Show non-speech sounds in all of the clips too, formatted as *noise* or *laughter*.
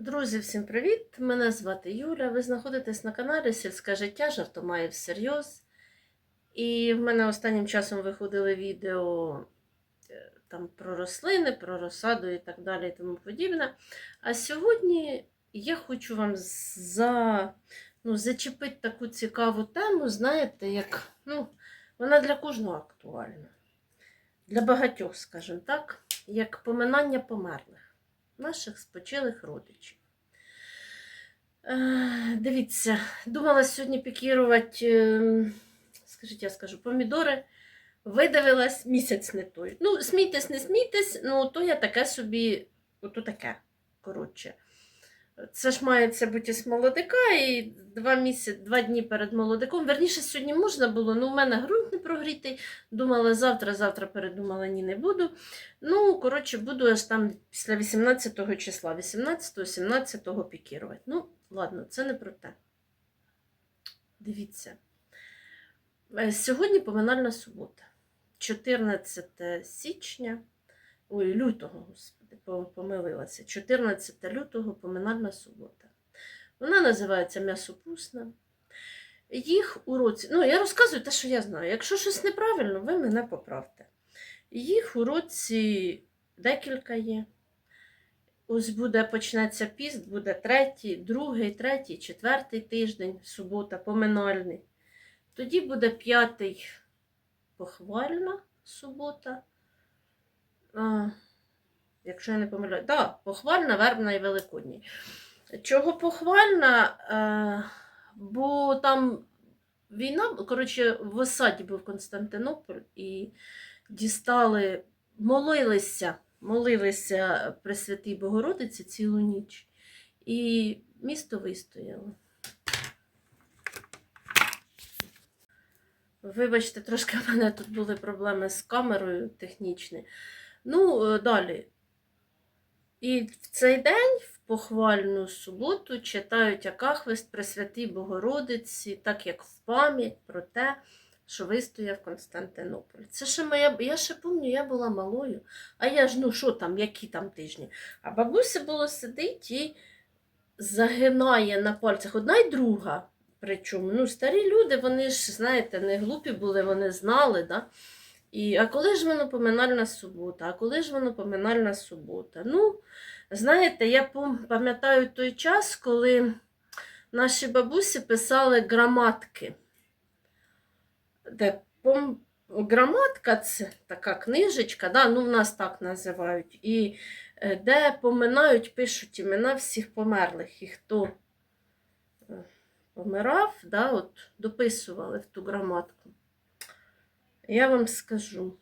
Друзі, всім привіт! Мене звати Юля. Ви знаходитесь на каналі Сільське життя жартомає всерйоз. І в мене останнім часом виходили відео е, там про рослини, про розсаду і так далі і тому подібне. А сьогодні я хочу вам за, ну, зачепити таку цікаву тему, знаєте, як ну, вона для кожного актуальна. Для багатьох, скажімо так, як поминання померлих наших спочилих родичів. Е, Дивіться, думала сьогодні пікірувати, е, скажіть, я скажу, помідори. Видавилась місяць не той. Ну, смійтесь, не смійтесь, ну то я таке собі, ото таке, коротше. Це ж мається бути з молодика, і два місяці, два дні перед молодиком. Верніше, сьогодні можна було, ну, у мене ґрунт не прогрітий. Думала завтра, завтра передумала, ні, не буду. Ну, коротше, буду аж там після 18 числа, 18-17 пікірувати. Ну, ладно, це не про те. Дивіться. Е, Сьогодні поминальна субота, 14 січня, ой, лютого, господи, помилилася. 14 лютого поминальна субота. Вона називається м'ясопусна. Їх у році, ну я розказую те, що я знаю. Якщо щось неправильно, ви мене поправте. Їх у році декілька є. Ось буде почнеться піст, буде третій, другий, третій, четвертий тиждень, субота, поминальний. Тоді буде п'ятий похвальна субота. А, якщо я не помиляю, так, да, похвальна, вербна і великодній. Чого похвальна? Е, бо там війна, коротше, в осаді був Константинополь і дістали, молилися, молилися Пресвятій Богородиці цілу ніч. І місто вистояло. Вибачте, трошки в мене тут були проблеми з камерою технічні. Ну, е, далі. І в цей день, в похвальну суботу, читають Акахвест Пресвятій Богородиці, так як в пам'ять про те, що вистояв Константинополь. Це ще моя, я ще пам'ятаю, я була малою. А я ж, ну що там, які там тижні? А бабуся було сидить і загинає на пальцях одна й друга. Причому, ну, старі люди, вони ж, знаєте, не глупі були, вони знали, да? І, а коли ж воно поминальна субота? А коли ж воно поминальна субота? Ну, знаєте, я пам'ятаю той час, коли наші бабусі писали граматки. Де. Граматка це така книжечка, да? ну, в нас так називають, і е, де поминають, пишуть імена всіх померлих, і хто е, помирав, да? от, дописували в ту граматку. Я вам скажу,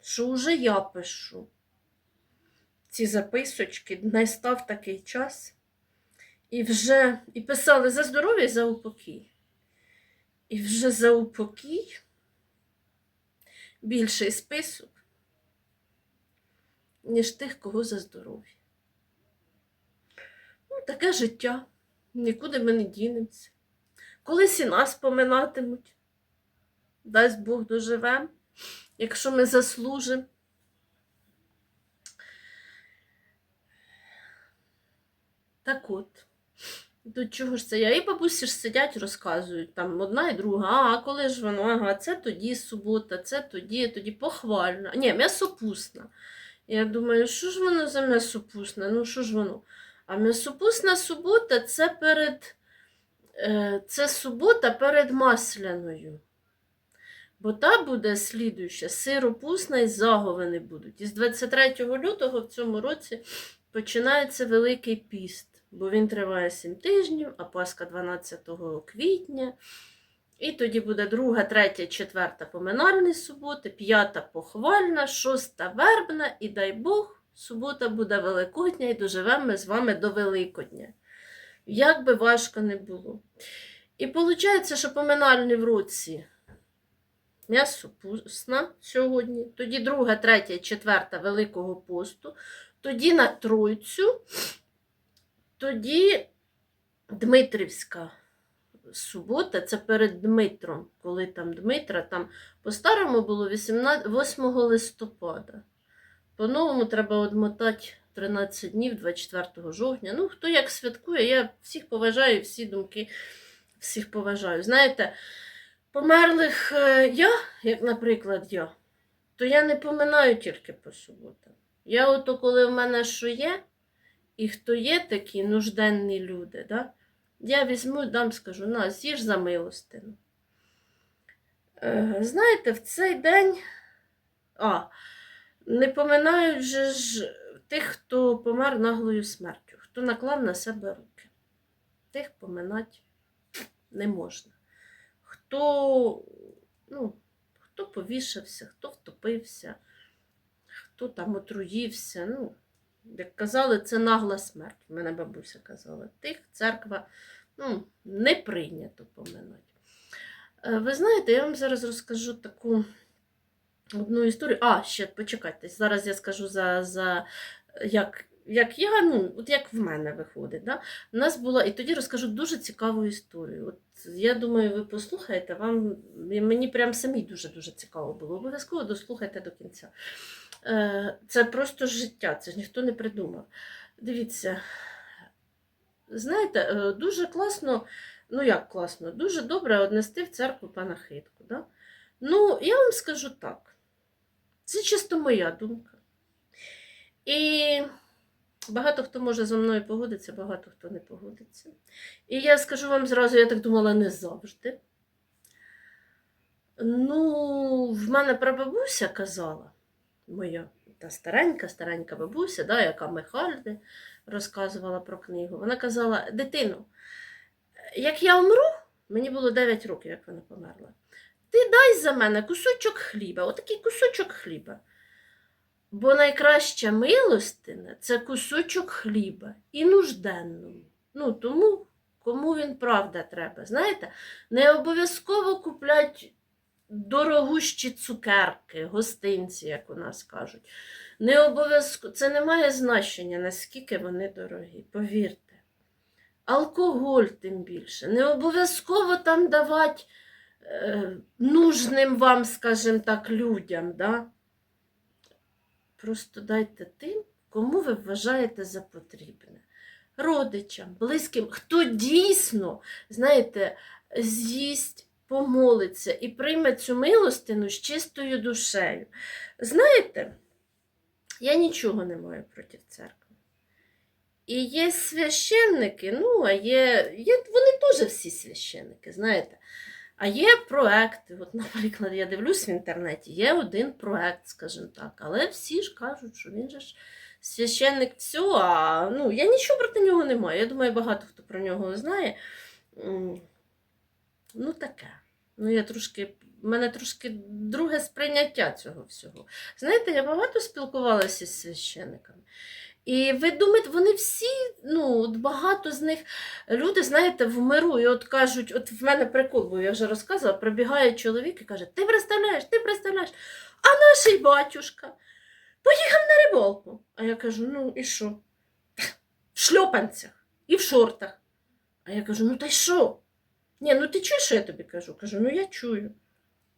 що вже я пишу ці записочки, настав такий час, і вже і писали за здоров'я за упокій. І вже за упокій більший список, ніж тих, кого за здоров'я. Ну, таке життя. Нікуди ми не дінемося. Колись і нас поминатимуть. Дасть Бог доживем, якщо ми заслужимо. Так от, до чого ж це я? І бабусі ж сидять, розказують, там одна і друга, а коли ж воно, ага, це тоді субота, це тоді, тоді похвальна. Ні, м'ясопусна. Я думаю, що ж воно за м'ясопусне? Ну, що ж воно? А м'ясопусна субота це перед е, це субота перед масляною. Бо та буде слідуюча, сиропусна і заговини будуть. І з 23 лютого в цьому році починається Великий піст, бо він триває 7 тижнів, а Пасха 12 квітня. І тоді буде друга, третя, четверта поминальні суботи, п'ята похвальна, шоста вербна, і дай Бог, субота буде Великодня, і доживемо ми з вами до Великодня. Як би важко не було. І виходить, що поминальні в році м'ясопусна сьогодні, тоді друга, третя, четверта Великого посту, тоді на Тройцю, тоді Дмитрівська субота, це перед Дмитром, коли там Дмитра, там по-старому було 18, 8 листопада. По-новому треба одмотати 13 днів 24 жовтня. Ну, хто як святкує, я всіх поважаю, всі думки всіх поважаю. Знаєте, померлих е, я, як, наприклад, я, то я не поминаю тільки по суботам. Я ото, коли в мене що є, і хто є такі нужденні люди, да, я візьму, дам, скажу, на, з'їж за милостину. Е, знаєте, в цей день. А, не поминають же ж тих, хто помер наглою смертю, хто наклав на себе руки. Тих поминати не можна. Хто, ну, хто повішався, хто втопився, хто там отруївся. Ну, як казали, це нагла смерть. Мене бабуся казала. Тих церква ну, не прийнято поминати. Е, Ви знаєте, я вам зараз розкажу таку одну історію. А, ще почекайте. Зараз я скажу за, за як, як я, ну, от як в мене виходить. Да? У нас була, і тоді розкажу дуже цікаву історію. От я думаю, ви послухаєте, вам мені прям самі дуже-дуже цікаво було. Обов'язково дослухайте до кінця. Е, Це просто життя, це ж ніхто не придумав. Дивіться, знаєте, е, дуже класно, ну як класно, дуже добре однести в церкву панахидку. Да? Ну, я вам скажу так. Це чисто моя думка. І багато хто може зі мною погодитися, багато хто не погодиться. І я скажу вам зразу, я так думала, не завжди. Ну, в мене прабабуся казала, моя та старенька, старенька бабуся, да, яка Михальди розказувала про книгу. Вона казала: дитину, як я умру, мені було 9 років, як вона померла. Ти дай за мене кусочок хліба, отакий кусочок хліба. Бо найкраща милостина це кусочок хліба і нужденному. Ну, тому, кому він правда треба. Знаєте, не обов'язково куплять дорогущі цукерки, гостинці, як у нас кажуть. Не обов'язково, це не має значення, наскільки вони дорогі, повірте. Алкоголь тим більше. Не обов'язково там давати е, нужним вам, скажімо так, людям. Да? Просто дайте тим, кому ви вважаєте за потрібне. Родичам, близьким, хто дійсно, знаєте, з'їсть, помолиться і прийме цю милостину з чистою душею. Знаєте, я нічого не маю проти церкви. І є священники, ну, а є, є вони теж всі священники, знаєте. А є проекти. От, *laughs* наприклад, я дивлюсь в інтернеті, є один проект, скажімо так, але всі ж кажуть, що він же ж священник цього, а ну, я нічого проти нього не маю. Я думаю, багато хто про нього знає. Ну, таке. Ну, я трошки, в мене трошки друге сприйняття цього всього. Знаєте, я багато спілкувалася з священниками. І ви думаєте, вони всі, ну, от багато з них люди, знаєте, в миру, і от кажуть, от в мене прикол, був, я вже розказувала, прибігає чоловік і каже: Ти представляєш, ти представляєш, а наш батюшка поїхав на рибалку. А я кажу: ну і що? В шльопанцях і в шортах. А я кажу: ну та й що? Ні, ну ти чуєш, що я тобі кажу? Кажу, ну я чую.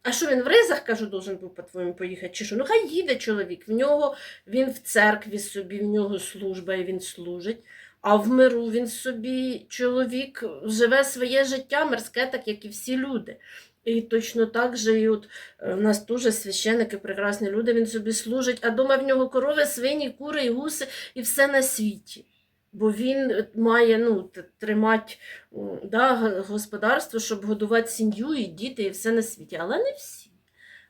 А що він в ризах, кажу, должен був по-твоєму поїхати? Чи що? Ну хай їде чоловік. В нього він в церкві собі, в нього служба і він служить. А в миру він собі чоловік живе своє життя мирське, так як і всі люди. І точно так же, і от е, в нас теж священики, прекрасні люди, він собі служить, а дома в нього корови, свині, кури і гуси, і все на світі. Бо він е, має ну, тримати да, господарство, щоб годувати сім'ю і діти, і все на світі. Але не всі.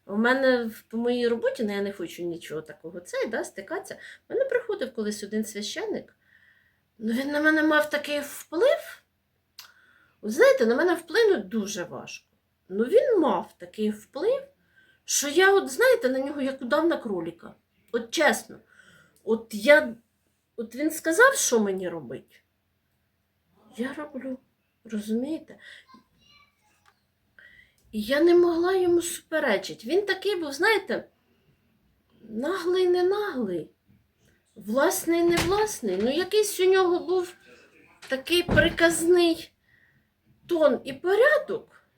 У мене по моїй роботі, ну я не хочу нічого такого цей, да, стикатися. У мене приходив колись один священник. Ну, він на мене мав такий вплив. От знаєте, на мене вплинути дуже важко. Ну він мав такий вплив, що я, от знаєте, на нього як удав на кроліка. От чесно. От я, от він сказав, що мені робити. Я роблю. Розумієте? І я не могла йому суперечити. Він такий був, знаєте, наглий, не наглий, власний, не власний. Ну, якийсь у нього був такий приказний тон і порядок,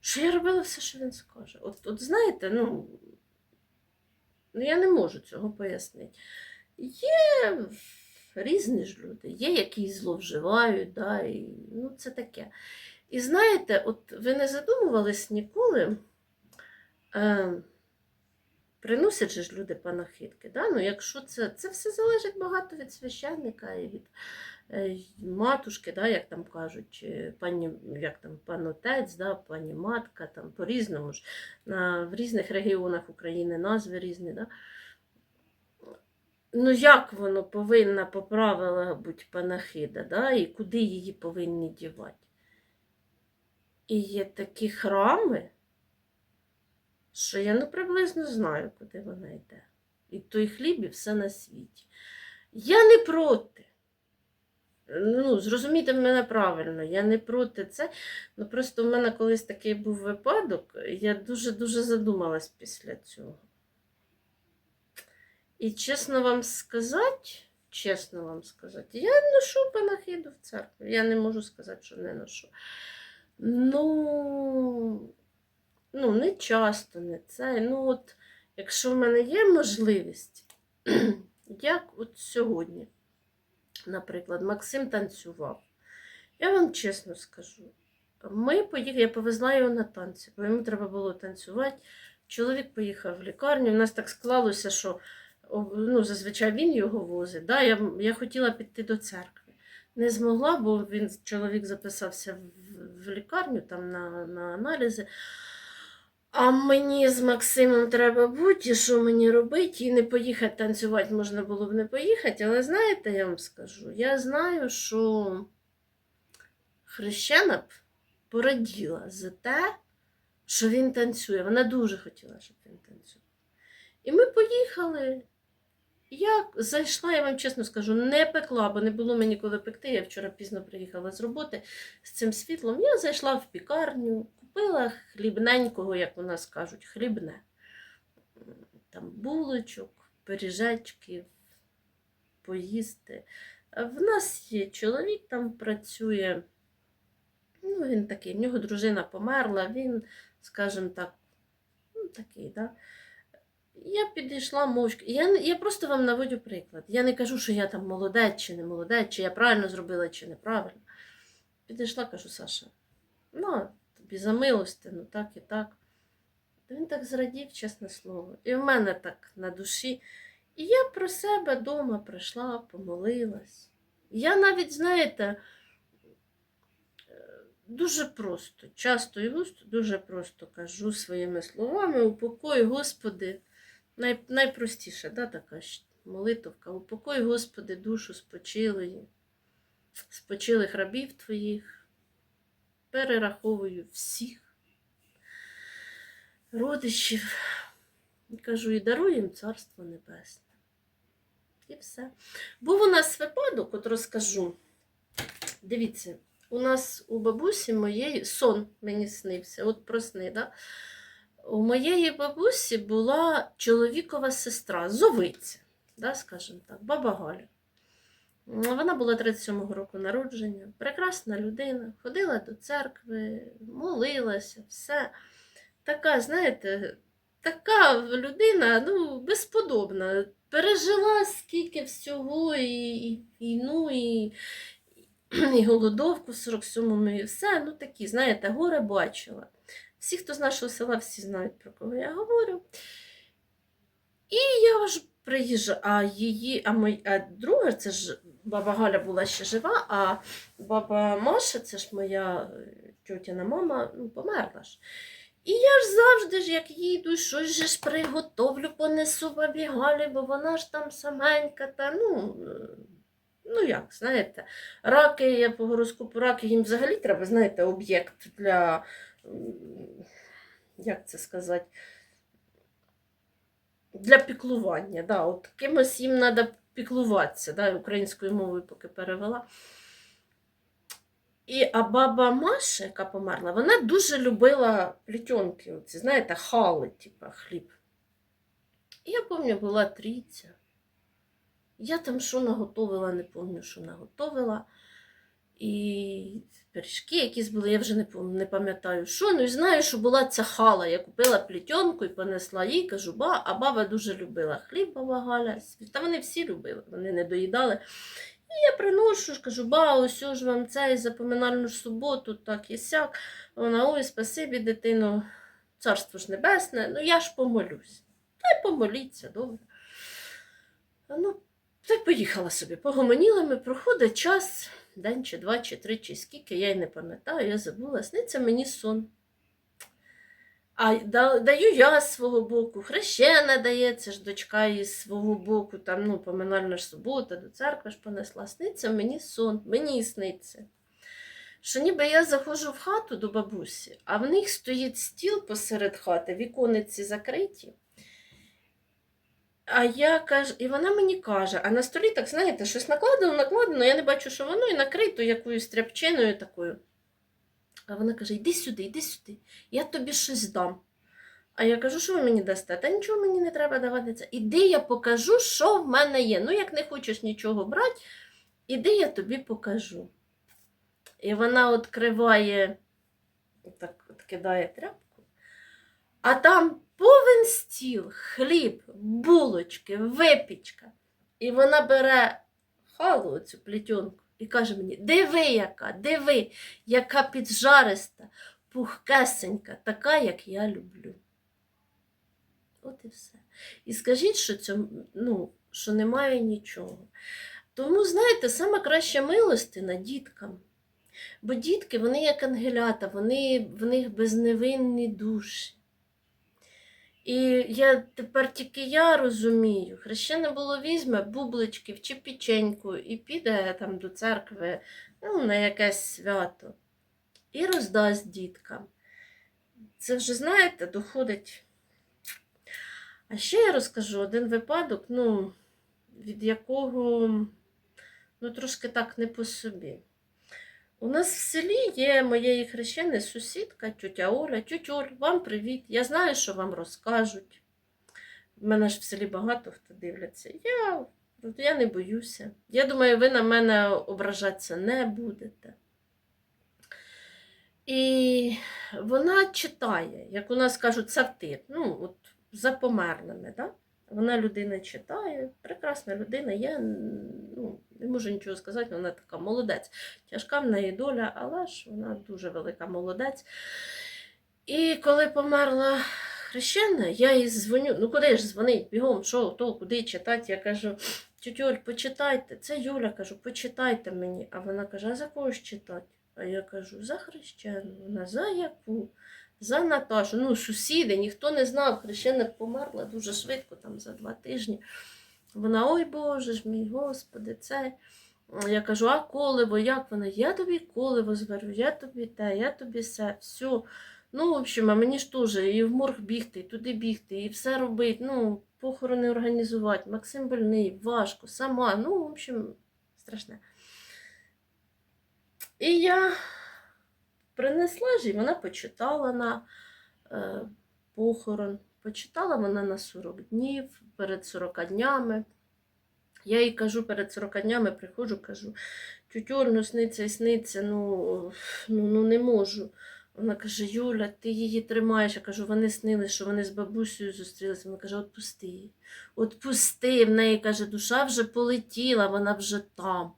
що я робила все, що він скаже. От, от знаєте, ну, ну я не можу цього пояснити. Є різні ж люди, є, які зловживають, да, і, ну, це таке. І знаєте, от ви не задумувались ніколи, е, приносять ж люди панахидки. Да? Ну, якщо це, це все залежить багато від священника і від е, матушки, да, як там кажуть, пані, як там, пан отець, да, пані матка, там по-різному ж. На, в різних регіонах України назви різні. Да? Ну, як воно повинна по правилах бути панахида, да? і куди її повинні дівати? І є такі храми, що я ну приблизно знаю, куди вона йде. І той хліб, і все на світі. Я не проти. Ну, зрозумійте мене правильно, я не проти це. Ну просто в мене колись такий був випадок, я дуже-дуже задумалась після цього. І чесно вам сказати, чесно вам сказати, я ношу панахиду в церкву. Я не можу сказати, що не ношу. Ну, ну, не часто, не це. Ну, от, якщо в мене є можливість, *clears throat* як от сьогодні, наприклад, Максим танцював. Я вам чесно скажу, ми поїхали, я повезла його на танці, бо йому треба було танцювати. Чоловік поїхав в лікарню. У нас так склалося, що ну, зазвичай він його возить. Да? Я, я хотіла піти до церкви. Не змогла, бо він, чоловік записався в, в лікарню там на, на аналізи. А мені з Максимом треба бути, що мені робити, і не поїхати танцювати можна було б не поїхати. Але знаєте, я вам скажу, я знаю, що хрещена б пораділа за те, що він танцює. Вона дуже хотіла, щоб він танцював. І ми поїхали. Я зайшла, я вам чесно скажу, не пекла, бо не було мені коли пекти. Я вчора пізно приїхала з роботи з цим світлом. Я зайшла в пікарню, купила хлібненького, як у нас кажуть, хлібне. Там булочок, пиріжечків, поїсти. В нас є чоловік там працює. Ну, він такий, в нього дружина померла, він, скажімо так, ну, такий, да. Я підійшла мовчки. Я, я просто вам наводю приклад. Я не кажу, що я там молодець чи не молодець, чи я правильно зробила, чи неправильно. Підійшла, кажу, Саша, ну, тобі за милости, ну так і так. Та Він так зрадів, чесне слово. І в мене так на душі. І я про себе вдома прийшла, помолилась. Я навіть, знаєте, е, дуже просто, часто і густо, дуже просто кажу своїми словами, упокой, Господи, най, найпростіша, да, така молитовка, упокой, Господи, душу спочилої, спочилих рабів Твоїх, перераховую всіх родичів. І кажу, і даруй їм Царство Небесне. І все. Був у нас випадок, от розкажу. Дивіться, у нас у бабусі моєї сон мені снився, от про сни, да? У моєї бабусі була чоловікова сестра, зовиця, да, скажімо так, баба Галя. Вона була 37-го року народження, прекрасна людина, ходила до церкви, молилася, все. Така, знаєте, така людина, ну, безподобна. Пережила скільки всього, і, війну, і, і голодовку в 47-му, і все. Ну такі, знаєте, горе бачила. Всі, хто з нашого села, всі знають, про кого я говорю. І я ж приїжджаю, а її, а мой, а друга, це ж баба Галя була ще жива, а баба Маша, це ж моя е, тьотяна мама, ну, померла ж. І я ж завжди ж, як їду, щось же ж приготовлю, понесу бабі Галі, бо вона ж там саменька, та ну. е, Ну, як, знаєте, раки, я по гороскопу раки, їм взагалі треба, знаєте, об'єкт для, як це сказати, для піклування. Да, от кимось їм треба піклуватися, да, українською мовою поки перевела. І, а баба Маша, яка померла, вона дуже любила плетенки, оці, знаєте, хали, типа хліб. І я пам'ятаю, була трійця. Я там що наготовила, не пам'ятаю, що наготовила. І пиріжки якісь були, я вже не, не пам'ятаю, що. Ну і знаю, що була ця хала. Я купила плетенку і понесла їй, кажу, ба, а баба дуже любила хліб, баба Галя. Та вони всі любили, вони не доїдали. І я приношу, кажу, ба, ось ж вам цей запоминальну суботу, так і сяк. Вона, ой, спасибі, дитино, царство ж небесне, ну я ж помолюсь. Та й помоліться, добре. Ну, та й поїхала собі. Погомоніли ми, проходить час, день чи два, чи три, чи скільки, я й не пам'ятаю, я забула, сниться мені сон. А даю я з свого боку, хрещена дає, це ж дочка із свого боку, там, ну, поминальна ж субота, до церкви ж понесла. Сниться мені сон, мені сниться. Що ніби я заходжу в хату до бабусі, а в них стоїть стіл посеред хати, вікониці закриті. А я кажу, і вона мені каже, а на столі, так знаєте, щось накладено, накладено, я не бачу, що воно, і накрито якоюсь тряпчиною такою. А вона каже: йди сюди, йди сюди, я тобі щось дам. А я кажу, що ви мені дасте? Та нічого мені не треба давати це. Іди, я покажу, що в мене є. Ну, як не хочеш нічого брати, іди, я тобі покажу. І вона відкриває, так от кидає тряпку, а там повен стіл, хліб, булочки, випічка. І вона бере халу, цю плетенку, і каже мені: диви, яка, диви, яка піджариста, пухкесенька, така, як я люблю. От і все. І скажіть, що, цьому, ну, що немає нічого. Тому, знаєте, саме краща милостина діткам. Бо дітки, вони як ангелята, вони, в них безневинні душі. І я тепер тільки я розумію, хрещене було візьме бубличків чи печеньку і піде там до церкви ну, на якесь свято і роздасть діткам. Це вже, знаєте, доходить. А ще я розкажу один випадок, ну, від якого ну, трошки так не по собі. У нас в селі є моєї хрещеної сусідка, тютя Оля. Оль, вам привіт. Я знаю, що вам розкажуть. В мене ж в селі багато хто дивляться. Я, я не боюся. Я думаю, ви на мене ображатися не будете. І вона читає, як у нас кажуть, сатир. Ну, от за померлими. Да? Вона людина читає, прекрасна людина. Я ну, не можу нічого сказати, вона така молодець. Тяжка в неї доля, але ж вона дуже велика молодець. І коли померла хрещена, я їй дзвоню. Ну куди ж дзвонить? Бігом, що, то, куди читати? Я кажу, тютюль, почитайте. Це Юля, кажу, почитайте мені. А вона каже, а за кого ж читати? А я кажу, за хрещену. Вона за яку? За Наташу. Ну, сусіди, ніхто не знав. Хрещена померла дуже швидко, там за два тижні. Вона, ой Боже ж мій, Господи, це. Я кажу, а коливо, як вона? Я тобі коливо зварю, я тобі те, я тобі все, все. Ну, в общем, а мені ж теж і в морг бігти, і туди бігти, і все робити. Ну, похорони організувати. Максим больний, важко, сама. Ну, в общем, страшне. І я принесла ж, і вона почитала на е, похорон. Почитала вона на 40 днів, перед 40 днями. Я їй кажу, перед 40 днями приходжу, кажу, тютюр, ну сниться і сниться, ну, ну, ну не можу. Вона каже, Юля, ти її тримаєш. Я кажу, вони снили, що вони з бабусею зустрілися. Вона каже, отпусти її. Отпусти. В неї каже, душа вже полетіла, вона вже там.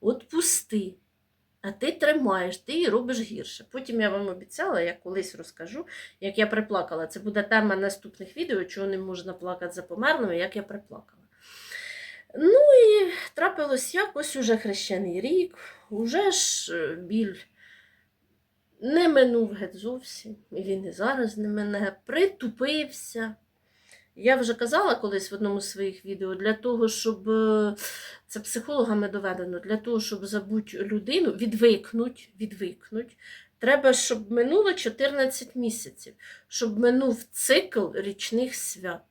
Отпусти. А ти тримаєш, ти її робиш гірше. Потім я вам обіцяла, я колись розкажу, як я приплакала. Це буде тема наступних відео, чого не можна плакати за померлими, як я приплакала. Ну і трапилось якось уже хрещений рік, уже ж е, біль не минув геть зовсім, і він і зараз не мене, притупився. Я вже казала колись в одному з своїх відео, для того, щоб е, це психологами доведено, для того, щоб забути людину, відвикнуть, відвикнуть, треба, щоб минуло 14 місяців, щоб минув цикл річних свят.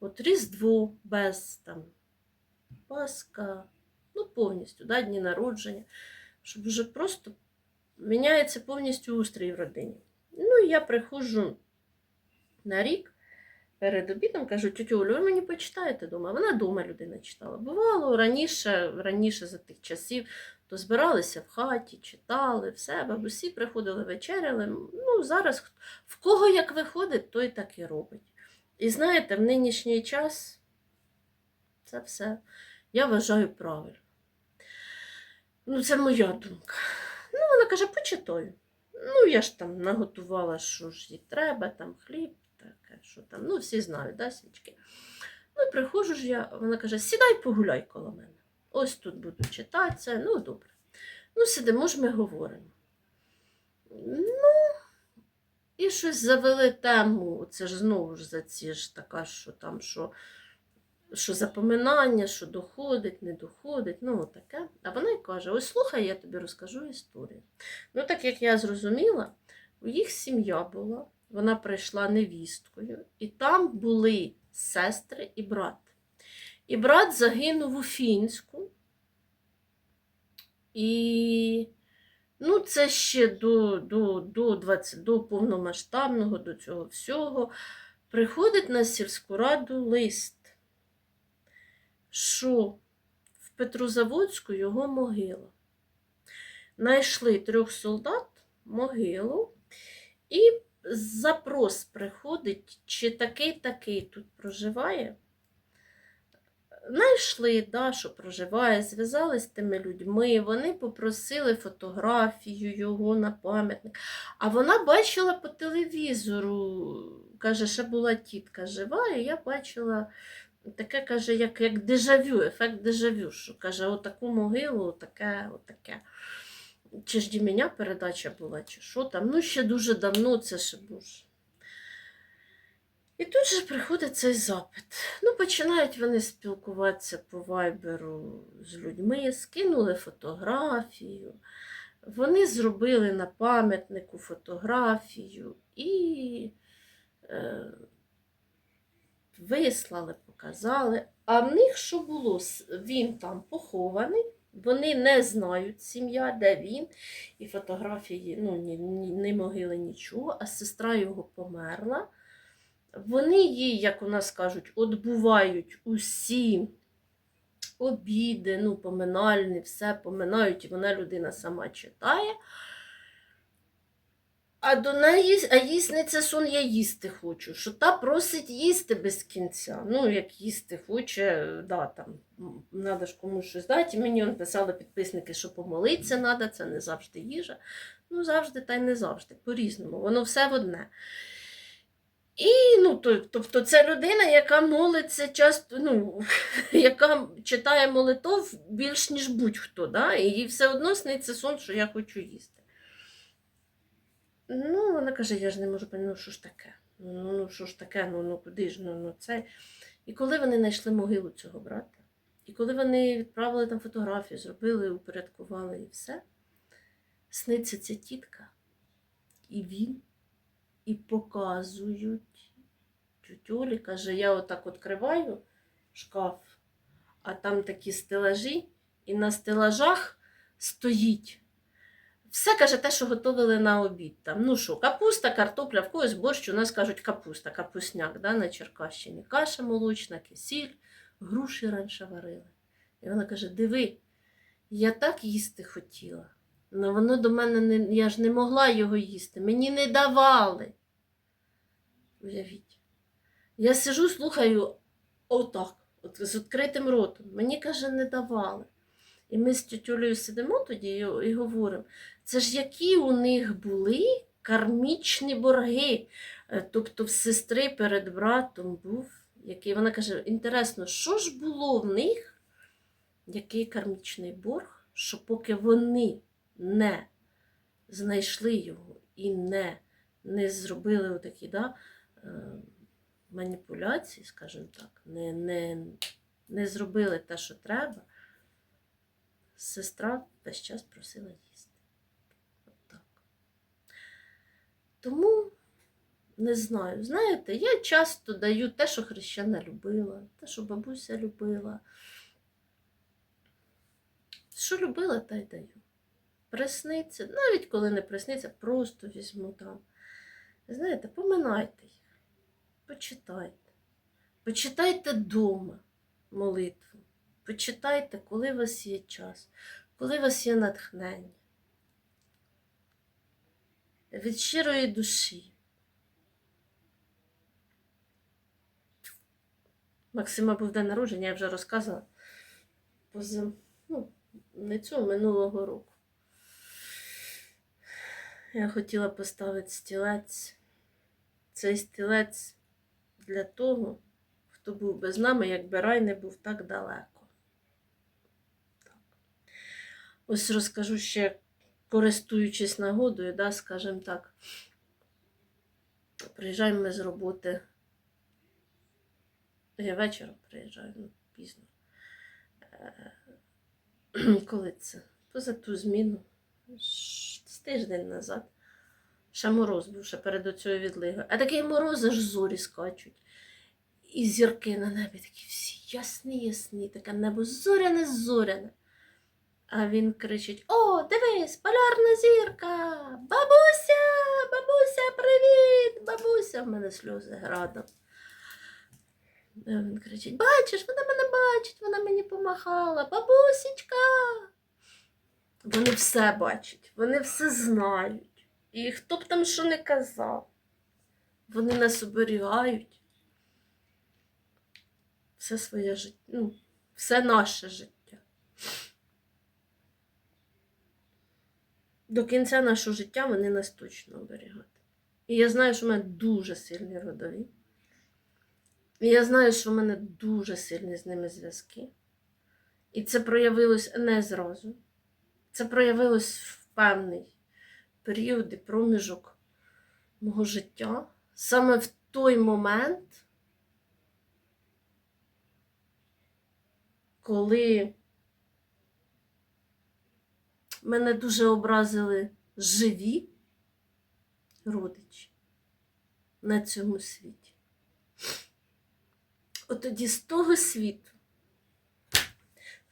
От Різдво без там, Пасха, ну повністю, да, дні народження, щоб вже просто міняється повністю устрій в родині. Ну, і я приходжу на рік перед обідом кажу, тетю Олю, ви мені почитаєте дома. Вона дома людина читала. Бувало раніше, раніше за тих часів, то збиралися в хаті, читали, все, бабусі приходили, вечеряли. Ну, зараз в кого як виходить, той так і робить. І знаєте, в нинішній час це все, я вважаю правильно. Ну, це моя думка. Ну, вона каже, почитаю. Ну, я ж там наготувала, що ж їй треба, там хліб, таке, що там, ну, всі знають, да, свічки. Ну, приходжу ж я, вона каже, сідай погуляй коло мене. Ось тут буду читати це, ну, добре. Ну, сидимо ж ми говоримо. Ну, і щось завели тему, це ж знову ж за ці ж така, що там, що, що запоминання, що доходить, не доходить, ну, таке. А вона й каже: ось слухай, я тобі розкажу історію. Ну, так як я зрозуміла, у їх сім'я була, вона прийшла невісткою, і там були сестри і брат. І брат загинув у Фінську. І ну, це ще до, до, до, 20, до повномасштабного, до цього всього. Приходить на сільську раду лист, що в Петрозаводську його могила. Найшли трьох солдат могилу, і запрос приходить, чи такий-такий тут проживає. Знайшли, да, що проживає, зв'язались з тими людьми, вони попросили фотографію його на пам'ятник. А вона бачила по телевізору, каже, ще була тітка жива, і я бачила таке, каже, як, як дежавю, ефект дежавю, що каже, отаку могилу, отаке, отаке. Чи ж мене передача була, чи що там. Ну, ще дуже давно це ще боже. І тут же приходить цей запит. Ну, починають вони спілкуватися по вайберу з людьми, скинули фотографію. Вони зробили на пам'ятнику фотографію і е, вислали, показали. А в них що було? Він там похований, вони не знають сім'я, де він, і фотографії, ну, ні, ні, ні могили, нічого, а сестра його померла. Вони їй, як у нас кажуть, відбувають усі обіди, ну, поминальні, все поминають, і вона людина сама читає. А до неї, а їй сон, я їсти хочу. Що та просить їсти без кінця. Ну, як їсти хоче, да, там, треба ж комусь щось дати. І мені он писали підписники, що помолитися треба, це не завжди їжа. Ну, завжди та й не завжди, по-різному. Воно все в одне. І, ну, тобто це людина, яка молиться часто, ну, *laughs* яка читає молитов більш ніж будь-хто, да? і їй все одно сниться сон, що я хочу їсти. Ну, вона каже, я ж не можу ну що ж таке? Ну, ну що ж таке, ну, ну куди ж, ну, ну це. І коли вони знайшли могилу цього брата, і коли вони відправили там фотографію, зробили, упорядкували і все, сниться ця тітка, і він, і показують. Тютюлі каже, я отак відкриваю шкаф, а там такі стелажі, і на стелажах стоїть. Все каже, те, що готували на обід. Там, ну що, капуста, картопля, в когось борщ, у нас кажуть капуста, капусняк да, на Черкащині. Каша молочна, кисіль, груші раніше варили. І вона каже: диви, я так їсти хотіла. але воно до мене не, я ж не могла його їсти, мені не давали. Уявіть. Я сижу, слухаю отак, от, з відкритим ротом. Мені каже, не давали. І ми з тютюлею сидимо тоді і, говоримо, це ж які у них були кармічні борги. Е, Тобто в сестри перед братом був, який вона каже, інтересно, що ж було в них, який кармічний борг, що поки вони не знайшли його і не, не зробили отакі, да, е, маніпуляції, скажімо так, не, не, не зробили те, що треба, сестра весь час просила їсти. От так. Тому не знаю. Знаєте, я часто даю те, що хрещена любила, те, що бабуся любила. Що любила, та й даю. Присниться, навіть коли не присниться, просто візьму там. Знаєте, поминайте їх, почитайте. Почитайте дома молитву. Почитайте, коли у вас є час, коли у вас є натхнення. Від щирої душі. Максима був день народження, я вже розказувала. Поза, ну, не цього минулого року. Я хотіла поставити стілець. Цей стілець для того, хто був би з нами, якби рай не був так далеко. Так. Ось розкажу ще, користуючись нагодою, да, скажімо так. Приїжджаємо ми з роботи. Я вечором приїжджаю, ну, пізно. Е, *clears throat* Коли це? Поза ту зміну. З тиждень назад. Ще мороз був ще перед оцею відлигою. А такий мороз аж зорі скачуть. І зірки на небі такі всі ясні, ясні, таке небо зоряне, зоряне. А він кричить: О, дивись, полярна зірка! Бабуся! Бабуся, привіт! Бабуся! В мене сльози градом. А Він кричить: Бачиш, вона мене бачить, вона мені помахала. Бабусечка! Вони все бачать, вони все знають. І хто б там що не казав, вони нас оберігають. Все своє життя, ну, все наше життя. До кінця нашого життя вони нас точно оберігають. І я знаю, що в мене дуже сильні родові. І я знаю, що в мене дуже сильні з ними зв'язки. І це проявилось не зразу. Це проявилось в певний період і проміжок мого життя. Саме в той момент, коли мене дуже образили живі родичі на цьому світі. От тоді з того світу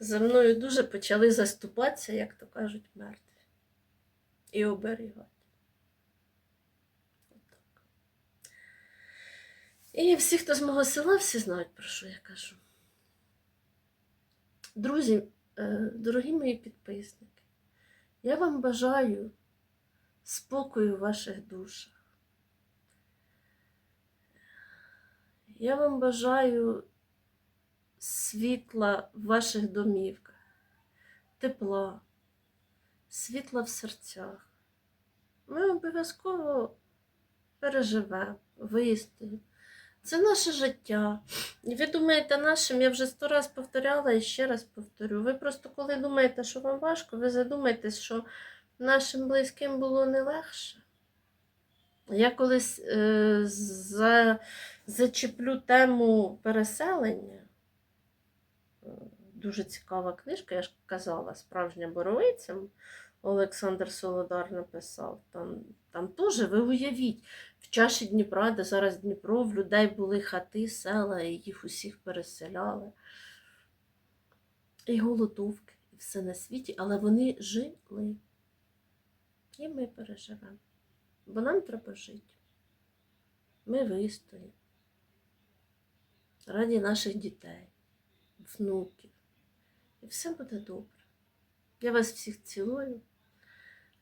за мною дуже почали заступатися, як то кажуть, мертві. І оберігати. І всі, хто з мого села, всі знають, про що я кажу. Друзі, е, дорогі мої підписники, я вам бажаю спокою в ваших душах. Я вам бажаю світла в ваших домівках, тепла, світла в серцях. Ми обов'язково переживемо, вистоїмо. Це наше життя. І ви думаєте, нашим, я вже сто раз повторяла і ще раз повторю. Ви просто коли думаєте, що вам важко, ви задумаєтесь, що нашим близьким було не легше. Я колись е, за, зачеплю тему переселення. Дуже цікава книжка, я ж казала, справжня боровиця. Олександр Солодар написав. Там, там теж ви уявіть, в чаші Дніпра, де зараз Дніпро, в людей були хати, села, і їх усіх переселяли. І голодовки, і все на світі, але вони жили. І ми переживемо. Бо нам треба жити. Ми вистоїмо. Раді наших дітей, внуків. І все буде добре. Я вас всіх цілую,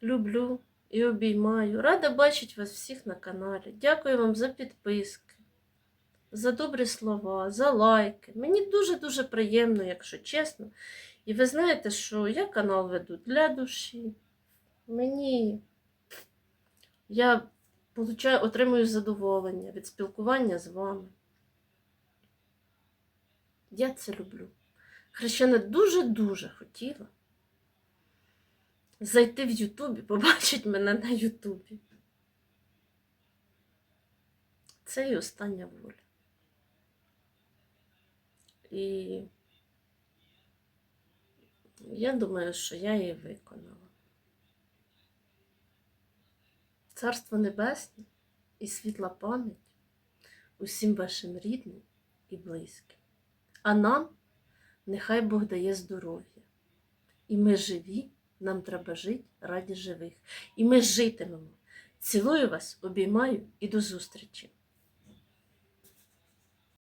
люблю і обіймаю. Рада бачити вас всіх на каналі. Дякую вам за підписки, за добрі слова, за лайки. Мені дуже-дуже приємно, якщо чесно. І ви знаєте, що я канал веду для душі. Мені я получаю, отримую задоволення від спілкування з вами. Я це люблю. Хрещена дуже-дуже хотіла зайти в Ютубі, побачити мене на Ютубі. Це і остання воля. І я думаю, що я її виконала. Царство Небесне і світла пам'ять усім вашим рідним і близьким. А нам нехай Бог дає здоров'я. І ми живі, нам треба жити раді живих. І ми житимемо. Цілую вас, обіймаю і до зустрічі!